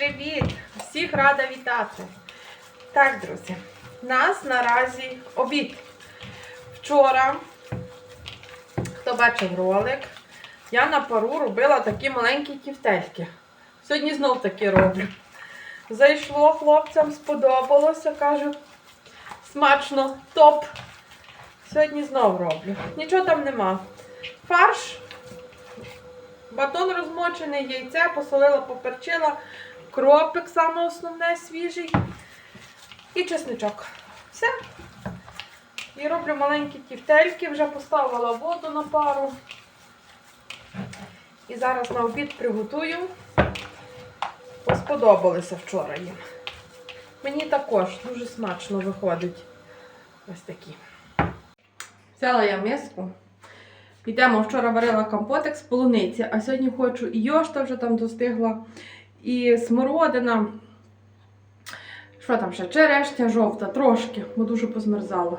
Привіт! Всіх рада вітати! Так, друзі, у нас наразі обід. Вчора, хто бачив ролик, я на пару робила такі маленькі кіфтельки. Сьогодні знов таки роблю. Зайшло хлопцям, сподобалося, кажу, смачно, топ. Сьогодні знов роблю. Нічого там нема. Фарш Батон розмочений, яйце, посолила, поперчила, кропик, саме основне, свіжий. І чесничок. Все. І роблю маленькі тівтельки, вже поставила воду на пару. І зараз на обід приготую. Сподобалися вчора їм. Мені також дуже смачно виходить. Ось такі. Взяла я миску. Підемо, вчора варила компотик з полуниці, а сьогодні хочу і йошта вже там достигла, і смородина. Що там ще? Черешня жовта, трошки, бо дуже позмерзала.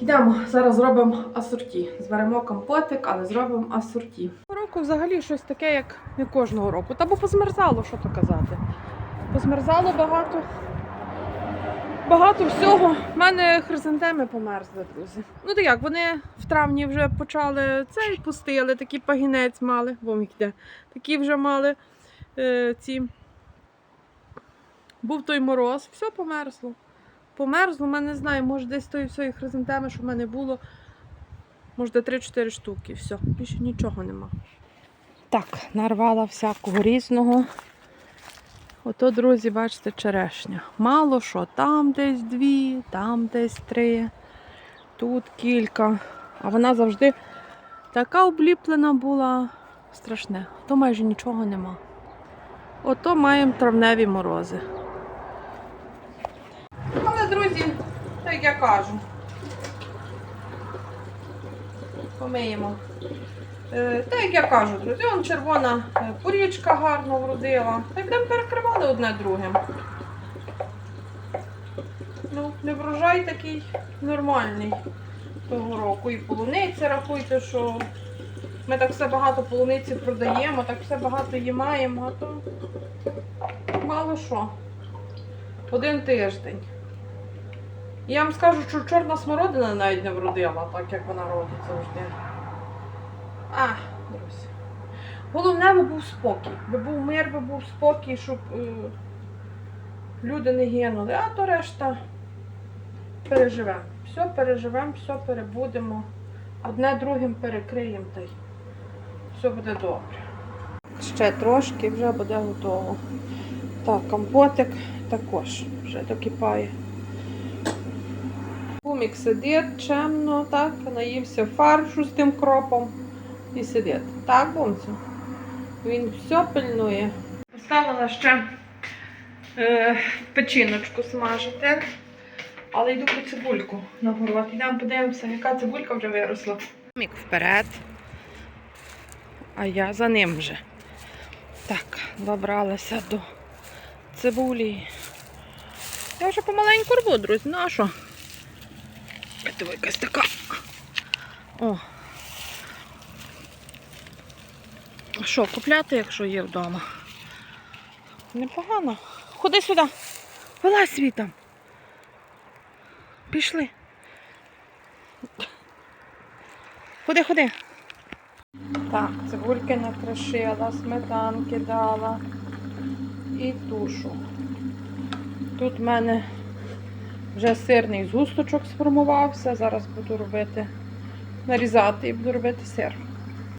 Йдемо, зараз зробимо асорті. Зваримо компотик, але зробимо асорті. Року взагалі щось таке, як не кожного року. Та бо позмерзало, що то казати. Позмерзало багато. Багато всього. У мене хризантеми померзли, друзі. Ну так як, вони в травні вже почали цей пустили, такий пагінець мали, бо їх де. Такі вже мали е, ці. Був той мороз, все померзло. Померзло, мене не знаю, може десь тої всієї хризантеми, що в мене було. Може, 3-4 штуки. Все, більше нічого нема. Так, нарвала всякого різного. Ото, друзі, бачите, черешня. Мало що, там десь дві, там десь три, тут кілька. А вона завжди така обліплена була, страшне. То майже нічого нема. Ото маємо травневі морози. Але, друзі, так я кажу. Помиємо. Е, Та як я кажу, друзі, он червона е, порічка гарно вродила. Та й будемо перекривали одне другим. Ну, не врожай такий нормальний того року. І полуниця рахуйте, що ми так все багато полуниці продаємо, так все багато її маємо, а то мало що. Один тиждень. Я вам скажу, що чорна смородина навіть не вродила, так як вона родить завжди. А, друзі. Головне, би був спокій. Би був мир, би був спокій, щоб е, люди не гинули. А то решта переживемо. Все переживемо, все перебудемо. Одне другим перекриємо та й все буде добре. Ще трошки вже буде готово. Так, компотик також вже докипає. Кумік сидить чемно, так, наївся фаршу з тим кропом і сидить. Так, бумцю? Він все пильнує. Поставила ще е, печіночку смажити, але йду по цибульку на город. Йдемо подивимося, яка цибулька вже виросла. Кумік вперед, а я за ним вже. Так, добралася до цибулі. Я вже помаленьку рву, друзі, що? Це якась така. О. Що, купляти, якщо є вдома? Непогано. Ходи сюди. Вилазь світом. Пішли. Ходи, ходи. Так, цибульки накрошила, сметанки дала і тушу. Тут в мене вже сирний згусточок сформувався. Зараз буду робити, нарізати і буду робити сир.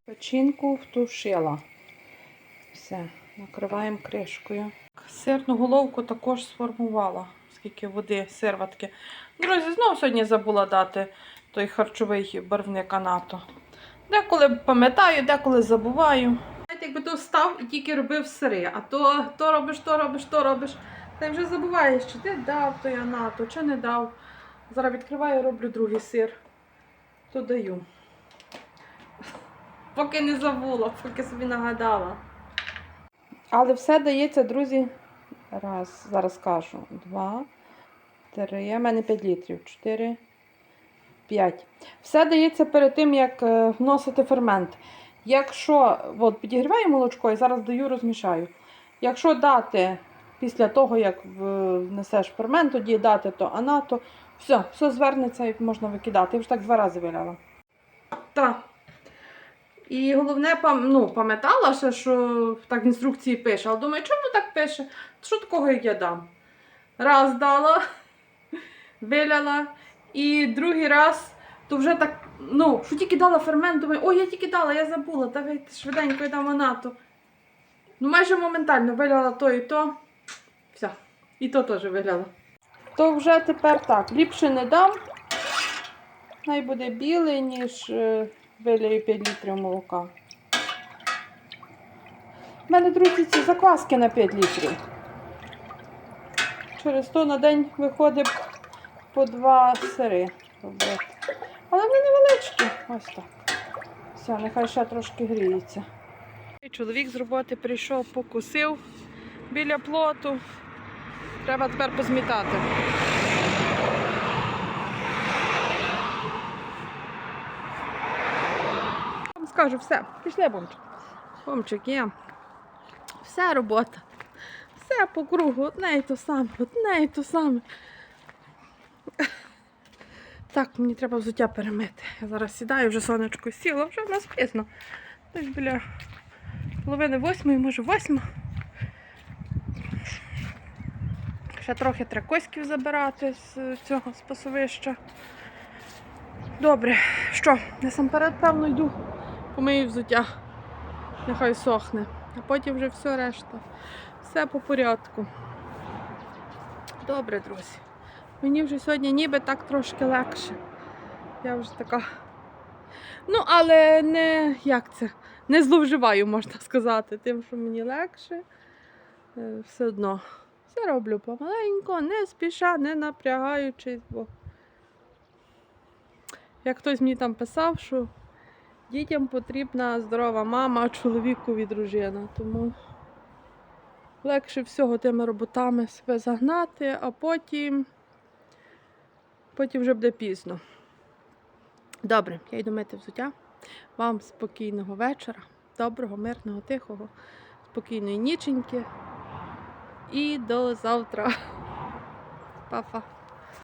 Печінку втушила. Все, накриваємо кришкою. Сирну головку також сформувала, скільки води, сирватки. Друзі, знову сьогодні забула дати той харчовий барвник анато. Деколи пам'ятаю, деколи забуваю. Знаєте, якби то встав і тільки робив сири, а то, то робиш, то робиш, то робиш. Та вже забуваєш, чи ти дав той анато, чи не дав. Зараз відкриваю, роблю другий сир. То даю. Поки не забула, поки собі нагадала. Але все дається, друзі. Раз, зараз кажу. Два, три. У мене 5 літрів. Чотири, п'ять. Все дається перед тим, як е, вносити фермент. Якщо от, підігріваю молочко і зараз даю, розмішаю. Якщо дати після того, як внесеш фермент, тоді дати то анато, все, все звернеться і можна викидати. Я вже так два рази виляла. Так. І головне, ну, пам'ятала ще, що так в інструкції пише, але думаю, чому так пише? Що такого, як я дам? Раз дала, виляла, і другий раз, то вже так, ну, що тільки дала фермент, думаю, ой, я тільки дала, я забула, давай швиденько я дам анату. Ну, майже моментально виляла то і то. Все. І то теж виляла. То вже тепер так, ліпше не дам. Най буде білий, ніж е, вилію 5 літрів молока. У мене, друзі, ці закваски на 5 літрів. Через то на день виходить по два сири робити. Але вони невеличкі. Ось так. Все, нехай ще трошки гріється. Чоловік з роботи прийшов, покусив біля плоту. Треба тепер позмітати. Скажу все. Пішли, бомчик. Бомчик є. Все робота. Все по кругу, одне і то саме, одне і то саме. Так, мені треба взуття перемити. Я зараз сідаю, вже сонечко сіло, вже в нас пізно. Десь біля половини восьмої, може восьма. Ще трохи тракоськів забирати з цього спасовища. Добре, що, насамперед, певно, йду помию взуття. Нехай сохне. А потім вже все решта. Все по порядку. Добре, друзі. Мені вже сьогодні ніби так трошки легше. Я вже така. Ну, але не як це? Не зловживаю, можна сказати, тим, що мені легше. Е, Все одно. Все роблю помаленько, не спіша, не напрягаючись, бо як хтось мені там писав, що дітям потрібна здорова мама, чоловікові дружина. Тому легше всього тими роботами себе загнати, а потім, потім вже буде пізно. Добре, я йду мити взуття. Вам спокійного вечора, доброго, мирного, тихого, спокійної ніченьки. І до завтра. Па-па.